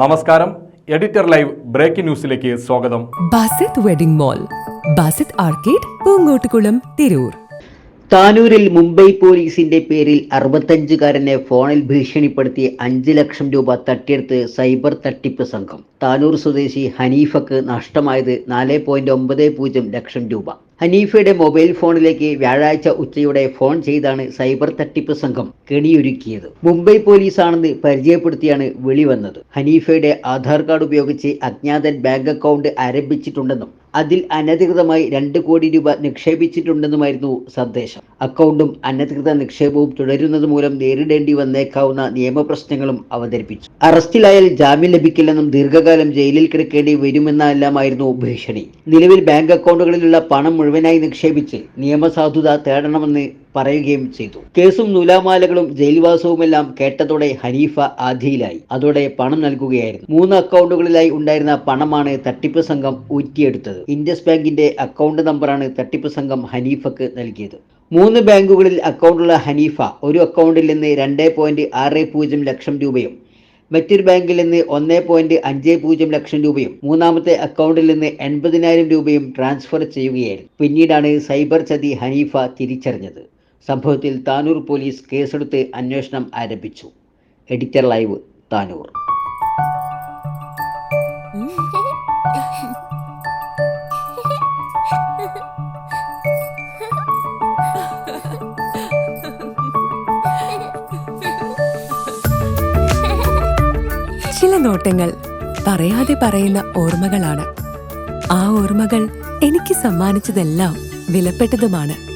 നമസ്കാരം. Editor live breaking ന്യൂസിലേക്ക് സ്വാഗതം. Basith wedding mall Basith arcade Poongottukulam Tirur. താനൂരിൽ Mumbai പോലീസിന്റെ പേരിൽ അറുപത്തഞ്ചുകാരനെ ഫോണിൽ ഭീഷണിപ്പെടുത്തി അഞ്ച് ലക്ഷം രൂപ തട്ടിയെടുത്ത് സൈബർ തട്ടിപ്പ് സംഘം. താനൂർ സ്വദേശി ഹനീഫക്ക് നഷ്ടമായത് നാല് പോയിന്റ് ഒമ്പത് പൂജ്യം ലക്ഷം രൂപ. ഹനീഫയുടെ മൊബൈൽ ഫോണിലേക്ക് വ്യാഴാഴ്ച ഉച്ചയോടെ ഫോൺ ചെയ്താണ് സൈബർ തട്ടിപ്പ് സംഘം കെണിയൊരുക്കിയത്. മുംബൈ പോലീസാണെന്ന് പരിചയപ്പെടുത്തിയാണ് വിളി വന്നത്. ഹനീഫയുടെ ആധാർ കാർഡ് ഉപയോഗിച്ച് അജ്ഞാതൻ ബാങ്ക് അക്കൗണ്ട് ആരംഭിച്ചിട്ടുണ്ടെന്നും അതിൽ അനധികൃതമായി രണ്ട് കോടി രൂപ നിക്ഷേപിച്ചിട്ടുണ്ടെന്നുമായിരുന്നു സന്ദേശം. അക്കൗണ്ടും അനധികൃത നിക്ഷേപവും തുടരുന്നത് മൂലം നേരിടേണ്ടി വന്നേക്കാവുന്ന നിയമപ്രശ്നങ്ങളും അവതരിപ്പിച്ചു. അറസ്റ്റിലായാൽ ജാമ്യം ലഭിക്കില്ലെന്നും ദീർഘകാലം ജയിലിൽ കിടക്കേണ്ടി വരുമെന്നെല്ലാമായിരുന്നു ഭീഷണി. നിലവിൽ ബാങ്ക് അക്കൗണ്ടുകളിലുള്ള പണം മുഴുവനായി നിക്ഷേപിച്ച് നിയമസാധുത തേടണമെന്ന് പറയുകയും ചെയ്തു. കേസും നൂലാമാലകളും ജയിൽവാസവുമെല്ലാം കേട്ടതോടെ ഹനീഫ ആധിയിലായി. അതോടെ പണം നൽകുകയായിരുന്നു. മൂന്ന് അക്കൗണ്ടുകളിലായി ഉണ്ടായിരുന്ന പണമാണ് തട്ടിപ്പ് സംഘം ഊറ്റിയെടുത്തത്. ഇൻഡസ് ബാങ്കിന്റെ അക്കൗണ്ട് നമ്പറാണ് തട്ടിപ്പ് സംഘം ഹനീഫക്ക് നൽകിയത്. മൂന്ന് ബാങ്കുകളിൽ അക്കൗണ്ടുള്ള ഹനീഫ ഒരു അക്കൗണ്ടിൽ നിന്ന് രണ്ട് പോയിന്റ് ആറ് പൂജ്യം ലക്ഷം രൂപയും മറ്റൊരു ബാങ്കിൽ നിന്ന് ഒന്ന് പോയിന്റ് അഞ്ച് പൂജ്യം ലക്ഷം രൂപയും മൂന്നാമത്തെ അക്കൗണ്ടിൽ നിന്ന് എൺപതിനായിരം രൂപയും ട്രാൻസ്ഫർ ചെയ്യുകയായിരുന്നു. പിന്നീടാണ് സൈബർ ചതി ഹനീഫ തിരിച്ചറിഞ്ഞത്. സംഭവത്തിൽ താനൂർ പോലീസ് കേസെടുത്ത് അന്വേഷണം ആരംഭിച്ചു. Editor live Tanur. ചില നോട്ടങ്ങൾ പറയാതെ പറയുന്ന ഓർമ്മകളാണ്. ആ ഓർമ്മകൾ എനിക്ക് സമ്മാനിച്ചതെല്ലാം വിലപ്പെട്ടതുമാണ്.